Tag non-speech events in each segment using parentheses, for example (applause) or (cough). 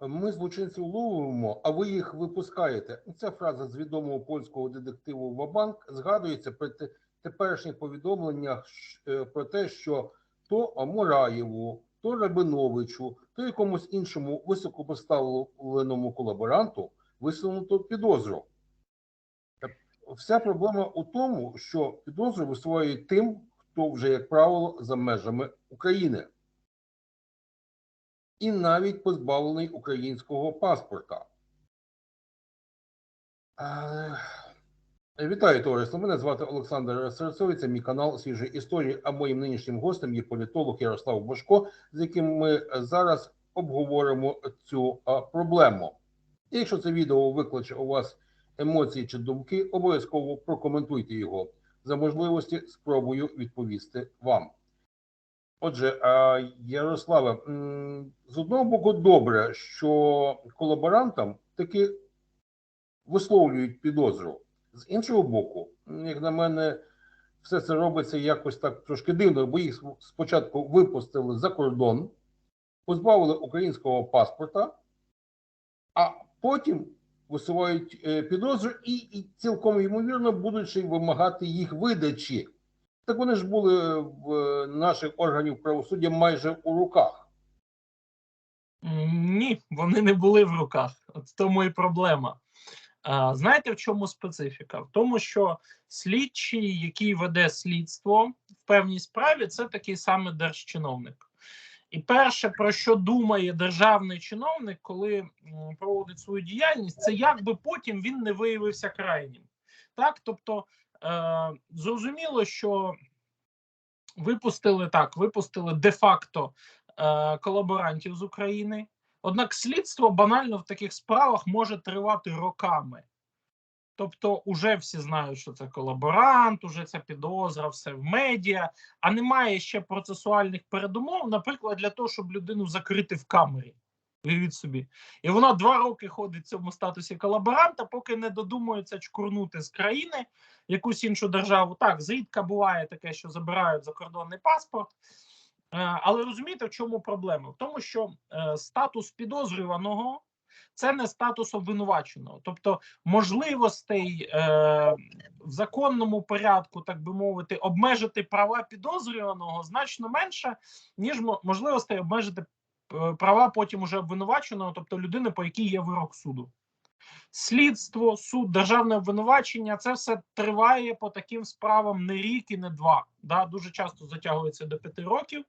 Ми злочинців ловимо, а ви їх випускаєте. Ця фраза з відомого польського детективу Вабанк згадується при теперішніх повідомленнях е, про те, що то Мураєву, то Рабиновичу, то якомусь іншому високопоставленому колаборанту висунуто підозру. Вся проблема у тому, що підозру висувають тим, хто вже, як правило, за межами України і навіть позбавлений українського паспорта. Вітаю, товариство. Мене звати Олександр Серцовий, це мій канал Свіжі історії, а моїм нинішнім гостем є політолог Ярослав Бошко, з яким ми зараз обговоримо цю проблему. І якщо це відео викличе у вас емоції чи думки, обов'язково прокоментуйте його. За можливості спробую відповісти вам. Отже, Ярославе, з одного боку, добре, що колаборантам таки висловлюють підозру. З іншого боку, як на мене, все це робиться якось так трошки дивно, бо їх спочатку випустили за кордон, позбавили українського паспорта, а потім висувають е, підозру і, і цілком ймовірно й вимагати їх видачі. Так вони ж були в наших органів правосуддя майже у руках. Ні, вони не були в руках. От в тому і проблема. Знаєте, в чому специфіка? В тому, що слідчий, який веде слідство в певній справі, це такий самий держчиновник. І перше, про що думає державний чиновник, коли проводить свою діяльність, це як би потім він не виявився крайнім. Так, тобто зрозуміло, що випустили так, випустили де-факто е, колаборантів з України. Однак слідство банально в таких справах може тривати роками. Тобто, уже всі знають, що це колаборант, уже ця підозра, все в медіа, а немає ще процесуальних передумов, наприклад, для того, щоб людину закрити в камері. Уявіть собі. І вона два роки ходить в цьому статусі колаборанта, поки не додумується чкурнути з країни якусь іншу державу. Так, зрідка буває таке, що забирають закордонний паспорт. Е, Але розумієте, в чому проблема? В тому, що е, статус підозрюваного це не статус обвинуваченого. Тобто можливостей е, в законному порядку, так би мовити, обмежити права підозрюваного значно менше, ніж мо- можливостей обмежити права потім уже обвинуваченого, тобто людини, по якій є вирок суду. Слідство, суд, державне обвинувачення це все триває по таким справам не рік і не два. Да? Дуже часто затягується до п'яти років.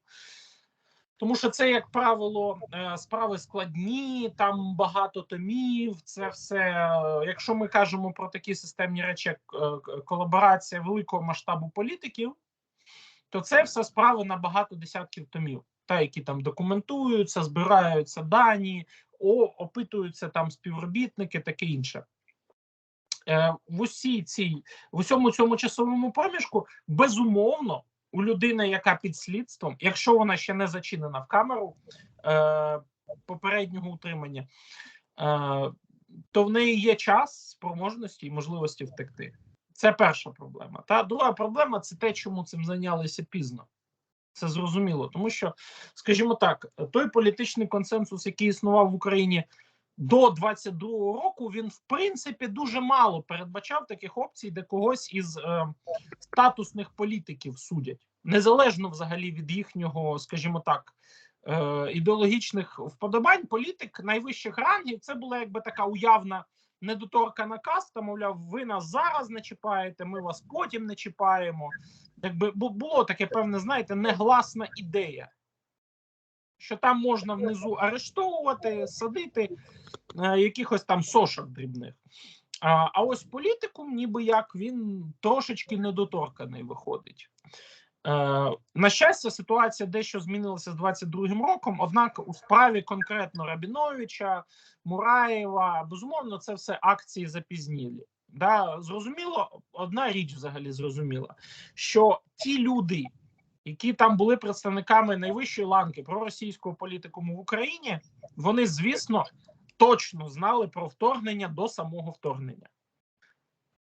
Тому що це, як правило, е, справи складні, там багато томів. Це все, е, якщо ми кажемо про такі системні речі, як е, колаборація великого масштабу політиків, то це все справи на багато десятків томів, та які там документуються, збираються дані, о, опитуються там співробітники, таке інше. Е, в усій цій в усьому цьому часовому проміжку безумовно у людини, яка під слідством, якщо вона ще не зачинена в камеру е, попереднього утримання, е, то в неї є час, спроможності і можливості втекти. Це перша проблема. Та друга проблема це те, чому цим зайнялися пізно. Це зрозуміло, тому що, скажімо так, той політичний консенсус, який існував в Україні до 22-го року, він в принципі дуже мало передбачав таких опцій, де когось із е, статусних політиків судять, незалежно взагалі від їхнього, скажімо так, е, ідеологічних вподобань. Політик найвищих рангів це була якби така уявна недоторкана каста. Мовляв, ви нас зараз не чіпаєте, ми вас потім не чіпаємо. Якби бу- було таке певне, знаєте, негласна ідея. Що там можна внизу арештовувати, садити е, якихось там сошок дрібних. А, а ось політикум, ніби як він трошечки недоторканий виходить. Е, на щастя, ситуація дещо змінилася з 22-м роком. Однак, у справі конкретно Рабіновича, Мураєва, безумовно, це все акції запізнілі. Да, зрозуміло, одна річ взагалі зрозуміла, що ті люди, які там були представниками найвищої ланки проросійського політикуму в Україні, вони, звісно, точно знали про вторгнення до самого вторгнення.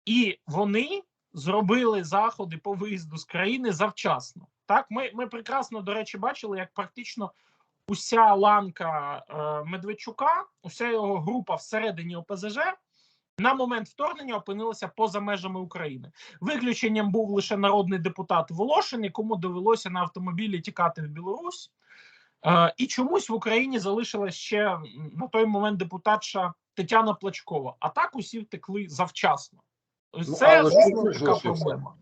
І вони зробили заходи по виїзду з країни завчасно. Так, ми, ми прекрасно, до речі, бачили, як практично уся ланка е, Медведчука, уся його група всередині ОПЗЖ на момент вторгнення опинилася поза межами України. Виключенням був лише народний депутат Волошин, якому довелося на автомобілі тікати в Білорусь. Е, і чомусь в Україні залишилась ще на той момент депутатша Тетяна Плачкова. А так усі втекли завчасно. Ну, це але звісно, залишився. проблема.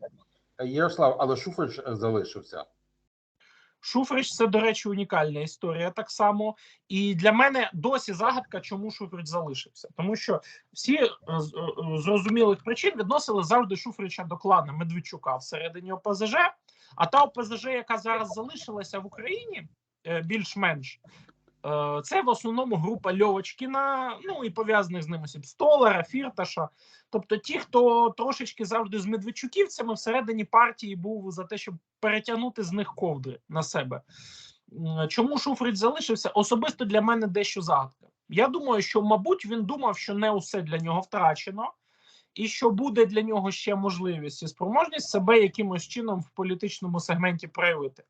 Е, Ярослав, але Шуфрич е, залишився. Шуфрич це, до речі, унікальна історія так само. І для мене досі загадка, чому Шуфрич залишився. Тому що всі е, з зрозумілих причин відносили завжди Шуфрича до клана Медведчука всередині ОПЗЖ. А та ОПЗЖ, яка зараз залишилася в Україні, більш-менш. Е, Це в основному група Льовочкіна, ну і пов'язаних з ним осіб Столара, Фірташа. Тобто ті, хто трошечки завжди з медведчуківцями всередині партії був за те, щоб перетягнути з них ковдри на себе. Чому Шуфрич залишився? Особисто для мене дещо загадка. Я думаю, що, мабуть, він думав, що не усе для нього втрачено, і що буде для нього ще можливість і спроможність себе якимось чином в політичному сегменті проявити.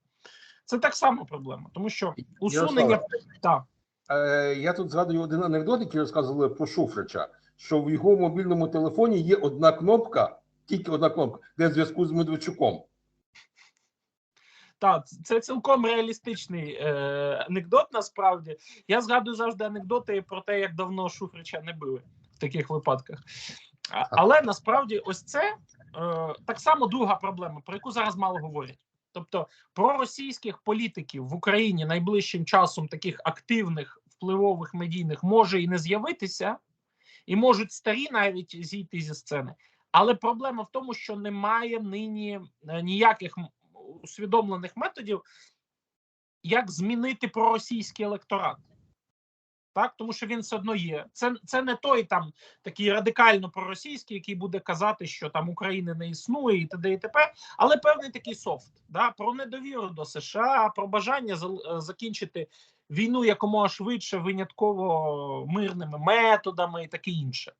Це так само проблема, тому що усунення так. Е, я тут згадую один анекдот, який розказували про Шуфрича, що в його мобільному телефоні є одна кнопка, тільки одна кнопка для зв'язку з Медведчуком. Так, це цілком реалістичний е, анекдот. Насправді я згадую завжди анекдоти про те, як давно Шуфрича не били в таких випадках. А, але насправді, ось це е, так само друга проблема, про яку зараз мало говорять. Тобто проросійських політиків в Україні найближчим часом таких активних впливових медійних може і не з'явитися, і можуть старі навіть зійти зі сцени. Але проблема в тому, що немає нині е, ніяких усвідомлених методів, як змінити проросійський електорат. Так, тому що він все одно є. Це, це не той там такий радикально проросійський, який буде казати, що там України не існує і т.д. і т.п., але певний такий софт да, про недовіру до США, про бажання е, закінчити війну якомога швидше, винятково мирними методами і таке інше.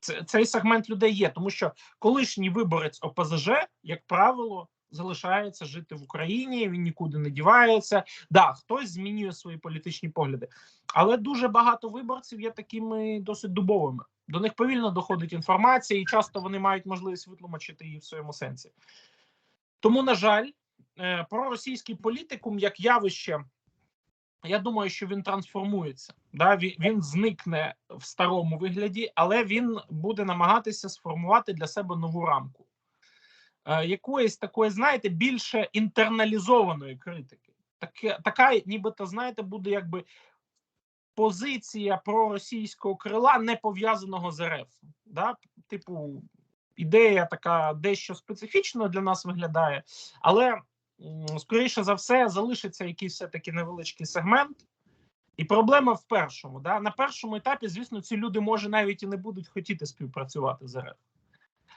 Це, цей сегмент людей є, тому що колишній виборець ОПЗЖ, як правило, залишається жити в Україні, він нікуди не дівається. Да, хтось змінює свої політичні погляди, але дуже багато виборців є такими досить дубовими. До них повільно доходить інформація, і часто вони мають можливість витлумачити її в своєму сенсі. Тому, на жаль, е, проросійський політикум як явище. Я думаю, що він трансформується. Да? Він, зникне в старому вигляді, але він буде намагатися сформувати для себе нову рамку. Е, якоїсь такої, знаєте, більше інтерналізованої критики. Таке, така, нібито, знаєте, буде якби позиція проросійського крила, не пов'язаного з РФ. Да? Типу, ідея така дещо специфічно для нас виглядає, але скоріше за все залишиться якийсь все-таки невеличкий сегмент. І проблема в першому. Да? На першому етапі, звісно, ці люди може навіть і не будуть хотіти співпрацювати з РФ.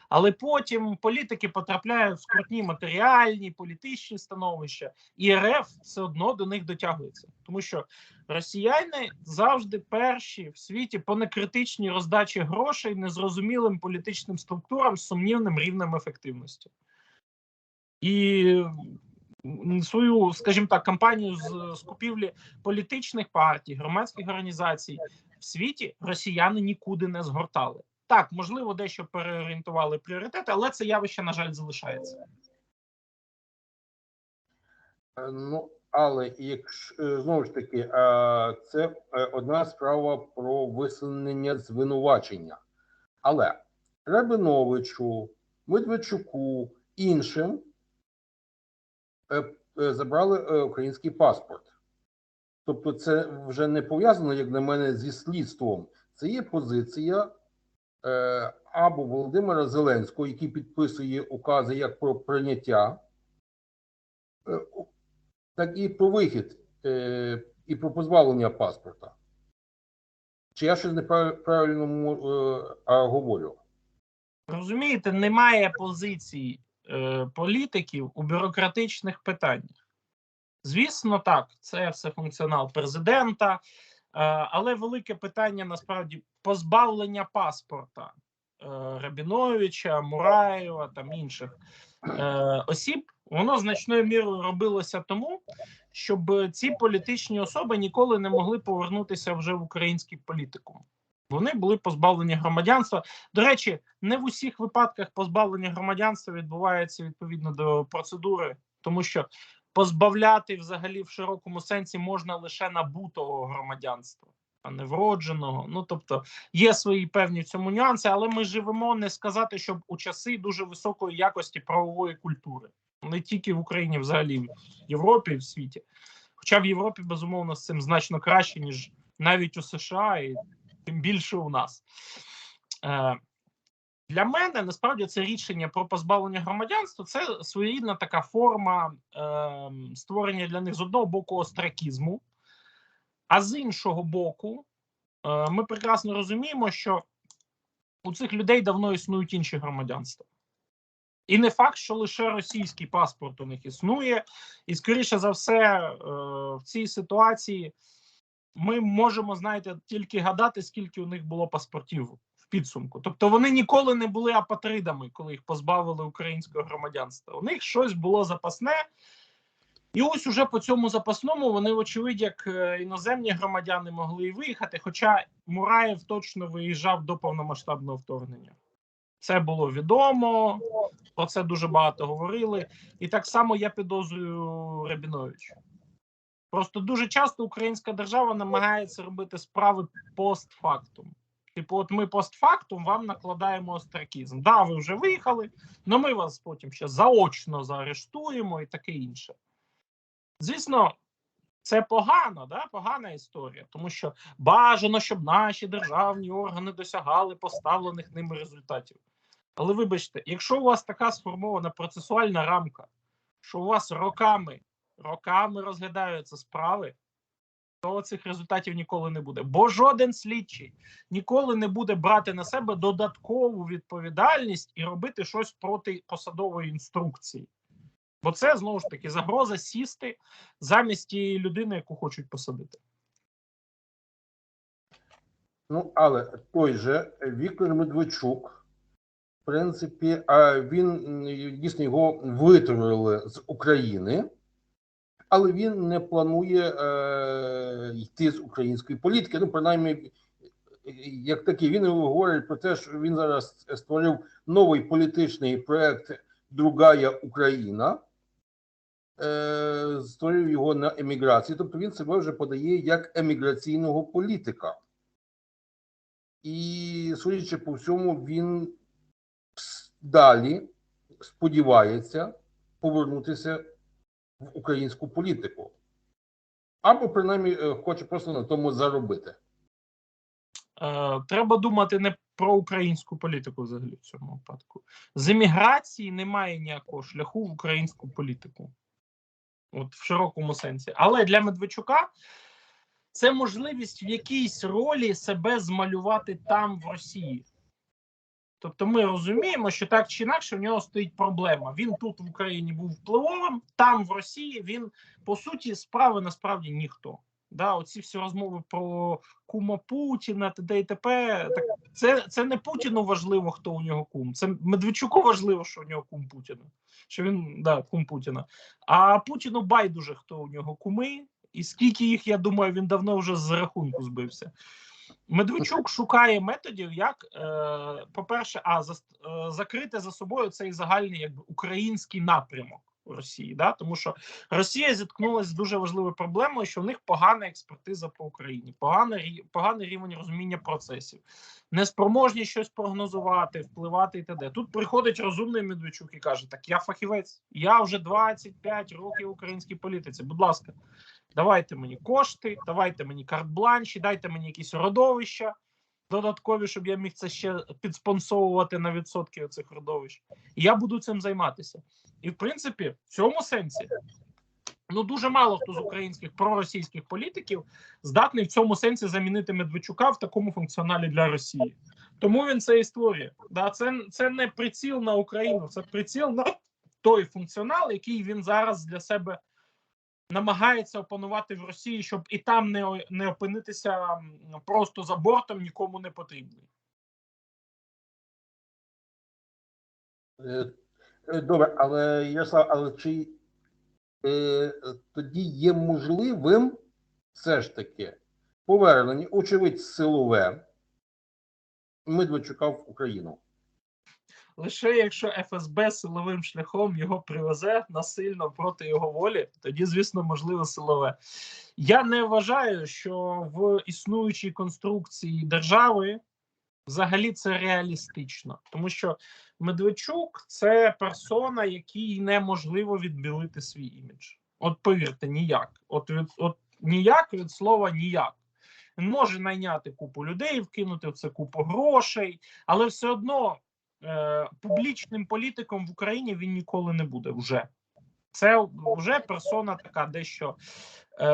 Але потім політики потрапляють в скрутні матеріальні, політичні становища, і РФ все одно до них дотягується. Тому що росіяни завжди перші в світі по некритичній роздачі грошей незрозумілим політичним структурам з сумнівним рівнем ефективності. І свою, скажімо так, кампанію з, з купівлі політичних партій, громадських організацій в світі росіяни нікуди не згортали. Так, можливо, дещо переорієнтували пріоритети, але це явище, на жаль, залишається. Е, Ну, але якщо е, знову ж таки, е, це одна справа про висунення звинувачення. Але Рабиновичу, Медведчуку, іншим забрали український паспорт. Тобто, це вже не пов'язано, як на мене, зі слідством. Це є позиція або Володимира Зеленського, який підписує укази як про прийняття. е, так і про вихід е, і про позбавлення паспорта. Чи я щось неправильно е, говорю? Розумієте, немає позицій е, політиків у бюрократичних питаннях. Звісно, так, це все функціонал президента, е, але велике питання насправді позбавлення паспорта е, Рабіновича, Мураєва там інших е, осіб, воно значною мірою робилося тому, щоб ці політичні особи ніколи не могли повернутися вже в український політику. Вони були позбавлені громадянства. До речі, не в усіх випадках позбавлення громадянства відбувається відповідно до процедури, тому що позбавляти взагалі в широкому сенсі можна лише набутого громадянства, а не вродженого. Ну тобто є свої певні в цьому нюанси, але ми живемо не сказати, щоб у часи дуже високої якості правової культури, не тільки в Україні, взагалі в Європі і в світі. Хоча в Європі безумовно з цим значно краще ніж навіть у США, і тим більше у нас. Е, для мене насправді це рішення про позбавлення громадянства це своєрідна така форма е, створення для них з одного боку остракізму, а з іншого боку, е, ми прекрасно розуміємо, що у цих людей давно існують інші громадянства. І не факт, що лише російський паспорт у них існує, і скоріше за все, е, в цій ситуації ми можемо, знаєте, тільки гадати, скільки у них було паспортів в підсумку. Тобто вони ніколи не були апатридами, коли їх позбавили українського громадянства. У них щось було запасне, і ось уже по цьому запасному вони, вочевидь, як е, іноземні громадяни могли і виїхати. Хоча Мураєв точно виїжджав до повномасштабного вторгнення. Це було відомо, про це дуже багато говорили. І так само я підозрюю Рабіновича. Просто дуже часто українська держава намагається робити справи постфактум. Типу, от ми постфактум вам накладаємо остракізм. Да, ви вже виїхали, але ми вас потім ще заочно заарештуємо і таке інше. Звісно, це погано, да? погана історія, тому що бажано, щоб наші державні органи досягали поставлених ними результатів. Але вибачте, якщо у вас така сформована процесуальна рамка, що у вас роками роками розглядаються справи, то цих результатів ніколи не буде. Бо жоден слідчий ніколи не буде брати на себе додаткову відповідальність і робити щось проти посадової інструкції. Бо це знову ж таки загроза сісти замість тієї людини, яку хочуть посадити. Ну, але той же Віктор Медведчук, в принципі, а він дійсно його витворили з України, але він не планує е, йти з української політики. Ну, принаймні, як такий, він говорить про те, що він зараз створив новий політичний проект Другая Україна. Е, створив його на еміграції, тобто він себе вже подає як еміграційного політика. І, судячи по всьому, він далі сподівається повернутися в українську політику. Або, принаймні, е, хоче просто на тому заробити. Е, треба думати не про українську політику взагалі в цьому випадку. З еміграції немає ніякого шляху в українську політику. От в широкому сенсі. Але для Медведчука це можливість в якійсь ролі себе змалювати там в Росії. Тобто ми розуміємо, що так чи інакше в нього стоїть проблема. Він тут в Україні був впливовим, там в Росії він по суті справи насправді ніхто. Да, оці всі розмови про кума Путіна, т.д. і т.п. Так це, це не Путіну важливо, хто у нього кум. Це Медведчуку важливо, що у нього кум Путіна. Що він да, кум Путіна. А Путіну байдуже, хто у нього куми, і скільки їх, я думаю, він давно вже з рахунку збився. Медведчук шукає методів, як, е, по-перше, а за, е, закрити за собою цей загальний якби український напрямок Росії, да? тому що Росія зіткнулася з дуже важливою проблемою, що в них погана експертиза по Україні, поганий, поганий рівень розуміння процесів, неспроможність щось прогнозувати, впливати і т.д. Тут приходить розумний Медведчук і каже: Так я фахівець, я вже 25 років в українській політиці. Будь ласка, давайте мені кошти, давайте мені карт-бланші, дайте мені якісь родовища. Додаткові, щоб я міг це ще підспонсовувати на відсотки цих родовищ. І я буду цим займатися. І в принципі, в цьому сенсі ну дуже мало хто з українських проросійських політиків здатний в цьому сенсі замінити Медведчука в такому функціоналі для Росії. Тому він це і створює. Да, це, це не приціл на Україну, це приціл на той функціонал, який він зараз для себе намагається опанувати в Росії, щоб і там не, не опинитися просто за бортом, нікому не потрібний. Е, е, Добре, але Ярослав, але чи е, тоді є можливим все ж таки повернення, очевидь, силове Медведчука в Україну. Лише якщо ФСБ силовим шляхом його привезе насильно проти його волі, тоді, звісно, можливо силове. Я не вважаю, що в існуючій конструкції держави взагалі це реалістично, тому що Медведчук це персона, якій неможливо відбілити свій імідж. От повірте, ніяк. От від от ніяк від слова ніяк. Він може найняти купу людей, вкинути в це купу грошей, але все одно е, публічним політиком в Україні він ніколи не буде. Вже це вже персона така, дещо е,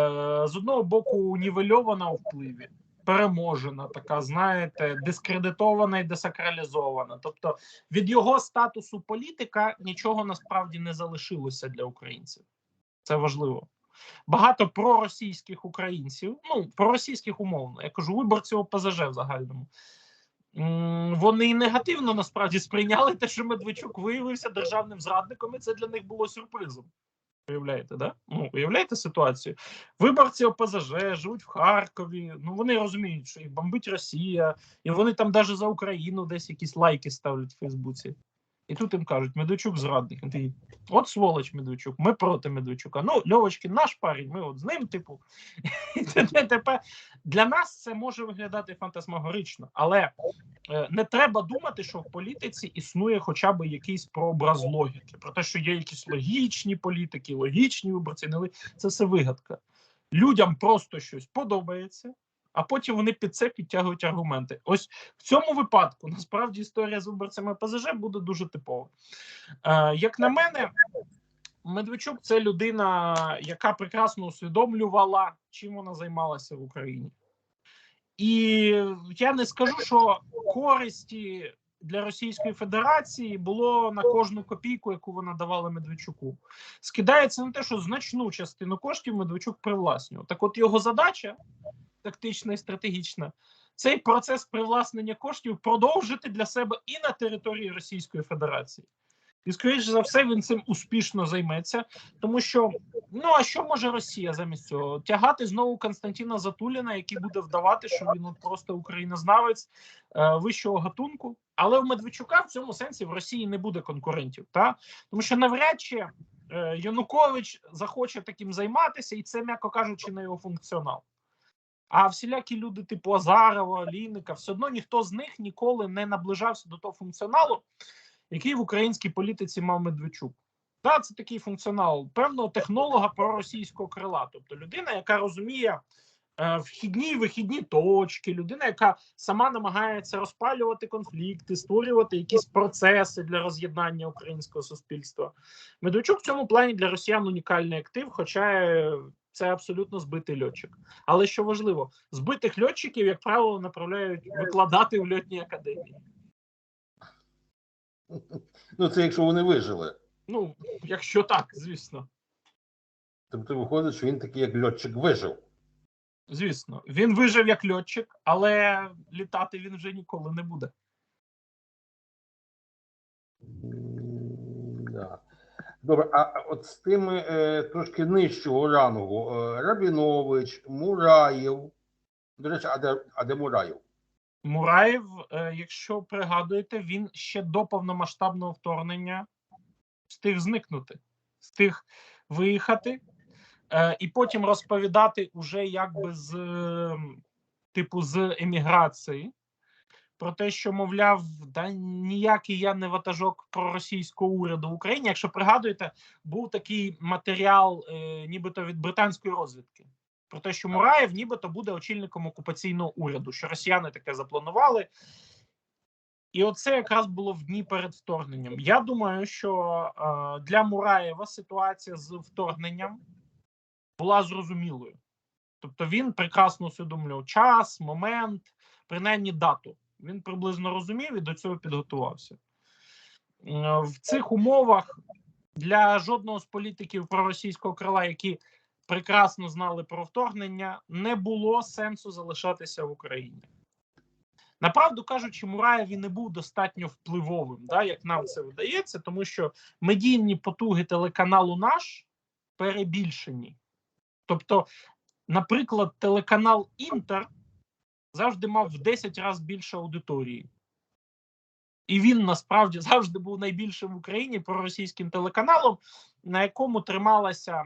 з одного боку нівельована у впливі, переможена, така, знаєте, дискредитована і десакралізована. Тобто від його статусу політика нічого насправді не залишилося для українців. Це важливо. Багато проросійських українців, ну проросійських умовно, я кажу, виборців ОПЗЖ в загальному. Вони негативно насправді сприйняли те, що Медведчук виявився державним зрадником, і це для них було сюрпризом. Уявляєте, да? Ну, уявляєте ситуацію? Виборці ОПЗЖ живуть в Харкові. Ну вони розуміють, що їх бомбить Росія, і вони там навіть за Україну десь якісь лайки ставлять в Фейсбуці. І тут їм кажуть, Медведчук зрадник. Він такий, От сволоч Медведчук, ми проти Медведчука. Ну, Льовочкін наш парень, ми от з ним, типу. (laughs) Для нас це може виглядати фантасмагорично, але е, не треба думати, що в політиці існує хоча б якийсь прообраз логіки. Про те, що є якісь логічні політики, логічні виборці, це все вигадка. Людям просто щось подобається, а потім вони під це підтягують аргументи. Ось в цьому випадку насправді історія з виборцями ПЗЖ буде дуже типова. Е, як на мене, Медведчук це людина, яка прекрасно усвідомлювала, чим вона займалася в Україні. І я не скажу, що користі для Російської Федерації було на кожну копійку, яку вона давала Медведчуку. Скидається на те, що значну частину коштів Медведчук привласнював. Так, от його задача тактична і стратегічна. Цей процес привласнення коштів продовжити для себе і на території Російської Федерації. І, скоріш за все, він цим успішно займеться, тому що ну а що може Росія замість цього? Тягати знову Константина Затуліна, який буде вдавати, що він от просто українознавець е, вищого гатунку. Але в Медведчука в цьому сенсі в Росії не буде конкурентів, та тому що навряд чи е, Янукович захоче таким займатися, і це, м'яко кажучи, не його функціонал. А всілякі люди, типу Азарова, Лінника, все одно ніхто з них ніколи не наближався до того функціоналу, який в українській політиці мав Медведчук. Так, це такий функціонал певного технолога проросійського крила, тобто людина, яка розуміє е, вхідні і вихідні точки, людина, яка сама намагається розпалювати конфлікти, створювати якісь процеси для роз'єднання українського суспільства. Медведчук в цьому плані для росіян унікальний актив, хоча е, це абсолютно збитий льотчик. Але що важливо, збитих льотчиків, як правило, направляють викладати в льотній академії. (laughs) Ну, це якщо вони вижили. Ну, якщо так, звісно. Тобто виходить, що він такий, як льотчик, вижив. Звісно, він вижив як льотчик, але літати він вже ніколи не буде. Добре, а от з тими е, трошки нижчого рангу е, Рабінович, Мураєв. До речі, а де, а де Мураєв? Мураєв, е, якщо пригадуєте, він ще до повномасштабного вторгнення встиг зникнути, встиг виїхати е, і потім розповідати уже якби з е, типу з еміграції. Про те, що мовляв, да ніякий я не ватажок проросійського уряду в Україні. Якщо пригадуєте, був такий матеріал, е, нібито від британської розвідки, про те, що Мураєв нібито буде очільником окупаційного уряду, що росіяни таке запланували. І оце якраз було в дні перед вторгненням. Я думаю, що е, для Мураєва ситуація з вторгненням була зрозумілою. Тобто він прекрасно усвідомлював час, момент, принаймні дату. Він приблизно розумів і до цього підготувався. Е, В цих умовах для жодного з політиків проросійського крила, які прекрасно знали про вторгнення, не було сенсу залишатися в Україні. Направду кажучи, Мураєв і не був достатньо впливовим, да, як нам це видається, тому що медійні потуги телеканалу наш перебільшені. Тобто, наприклад, телеканал Інтер завжди мав в 10 разів більше аудиторії. І він насправді завжди був найбільшим в Україні проросійським телеканалом, на якому трималася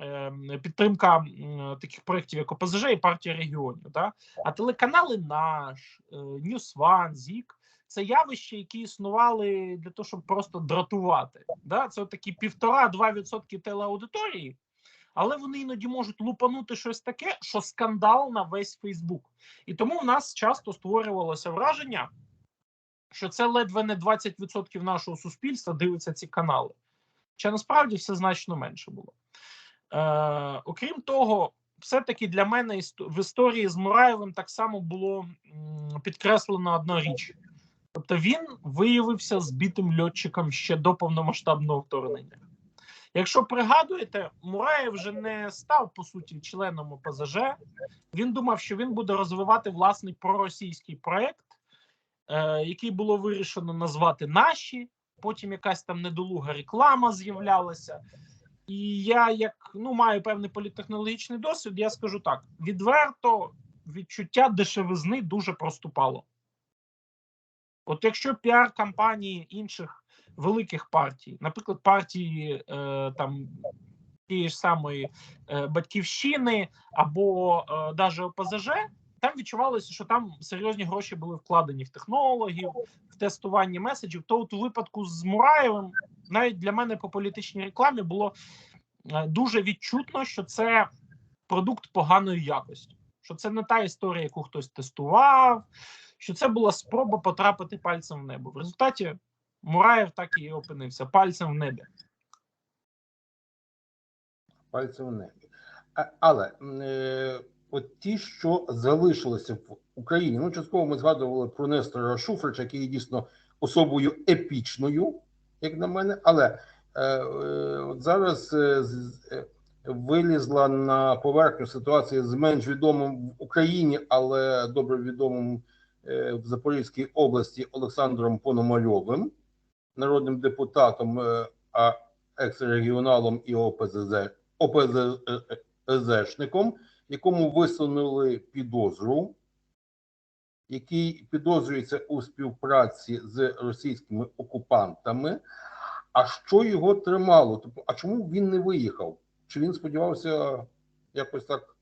е, підтримка м, таких проєктів, як ОПЗЖ і партія регіонів. Да? А телеканали наш, е, Ньюсван, ЗІК це явища, які існували для того, щоб просто дратувати. Да? Це такі півтора-два відсотки телеаудиторії, але вони іноді можуть лупанути щось таке, що скандал на весь Фейсбук. І тому в нас часто створювалося враження, що це ледве не 20% нашого суспільства дивиться ці канали. Хоча насправді все значно менше було. Е, окрім того, все-таки для мене в історії з Мураєвим так само було м, підкреслена одна річ. Тобто він виявився збитим льотчиком ще до повномасштабного вторгнення. Якщо пригадуєте, Мураєв вже не став по суті членом ОПЗЖ. Він думав, що він буде розвивати власний проросійський проект, е, який було вирішено назвати наші. Потім якась там недолуга реклама з'являлася. І я, як ну маю певний політтехнологічний досвід, я скажу так: відверто відчуття дешевизни дуже проступало. От якщо піар-кампанії інших великих партій, наприклад, партії е, там тієї ж самої е, батьківщини або е, навіть ОПЗЖ, там відчувалося, що там серйозні гроші були вкладені в технологів, в тестування меседжів. То от у випадку з Мураєвим, навіть для мене по політичній рекламі було е, дуже відчутно, що це продукт поганої якості, що це не та історія, яку хтось тестував, що це була спроба потрапити пальцем в небо. В результаті Мураєв так і опинився пальцем в небі. пальцем в небі. А- Але е, от ті, що залишилися в Україні, ну частково ми згадували про Нестора Шуфрича, який є дійсно особою епічною, як на мене, але е, е, от зараз е, е, вилізла на поверхню ситуація з менш відомим в Україні, але добре відомим е, в Запорізькій області Олександром Пономарьовим, народним депутатом, е, а екс-регіоналом і ОПЗЗ ОПЗЗшником, якому висунули підозру, який підозрюється у співпраці з російськими окупантами. А що його тримало? Тобто, а чому він не виїхав? Чи він сподівався якось так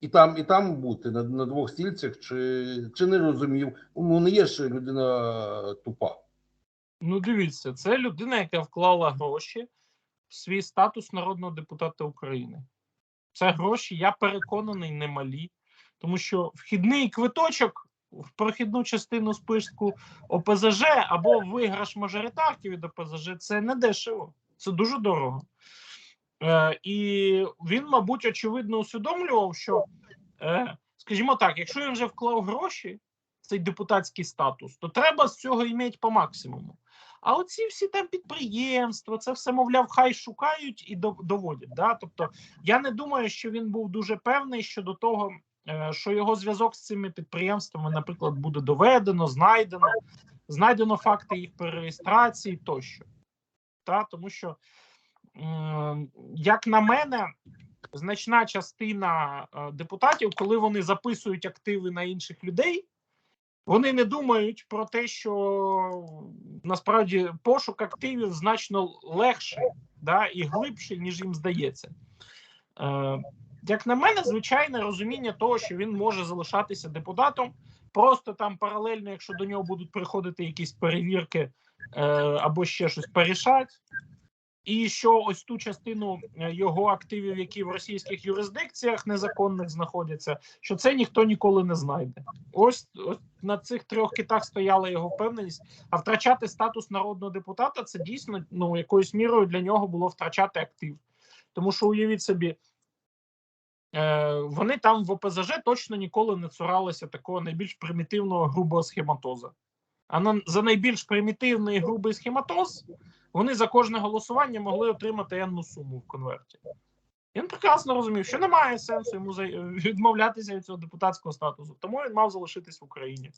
і там, і там бути на, на двох стільцях, чи, чи не розумів? Ну не є ж людина тупа. Ну, дивіться, це людина, яка вклала гроші в свій статус народного депутата України. Це гроші, я переконаний, немалі, тому що вхідний квиточок в прохідну частину списку ОПЗЖ або виграш мажоритарки від ОПЗЖ це не дешево, це дуже дорого. Е, і він, мабуть, очевидно усвідомлював, що, е, скажімо так, якщо він вже вклав гроші цей депутатський статус, то треба з цього іметь по максимуму. А оці всі там підприємства, це все, мовляв, хай шукають і до- доводять. Да? Тобто, я не думаю, що він був дуже певний щодо того, е, що його зв'язок з цими підприємствами, наприклад, буде доведено, знайдено, знайдено факти їх перереєстрації тощо. Та? Тому що, як на мене, значна частина е, депутатів, коли вони записують активи на інших людей, вони не думають про те, що насправді пошук активів значно легше да, і глибше, ніж їм здається. Е, як на мене, звичайне розуміння того, що він може залишатися депутатом, просто там паралельно, якщо до нього будуть приходити якісь перевірки е, або ще щось порішать. І що ось ту частину е, його активів, які в російських юрисдикціях незаконних знаходяться, що це ніхто ніколи не знайде. Ось, ось на цих трьох китах стояла його впевненість. А втрачати статус народного депутата це дійсно ну якоюсь мірою для нього було втрачати актив. Тому що уявіть собі, е, вони там в ОПЗЖ точно ніколи не цуралися такого найбільш примітивного грубого схематоза. А на, за найбільш примітивний грубий схематоз вони за кожне голосування могли отримати енну суму в конверті. Він прекрасно розумів, що немає сенсу йому відмовлятися від цього депутатського статусу, тому він мав залишитись в Україні.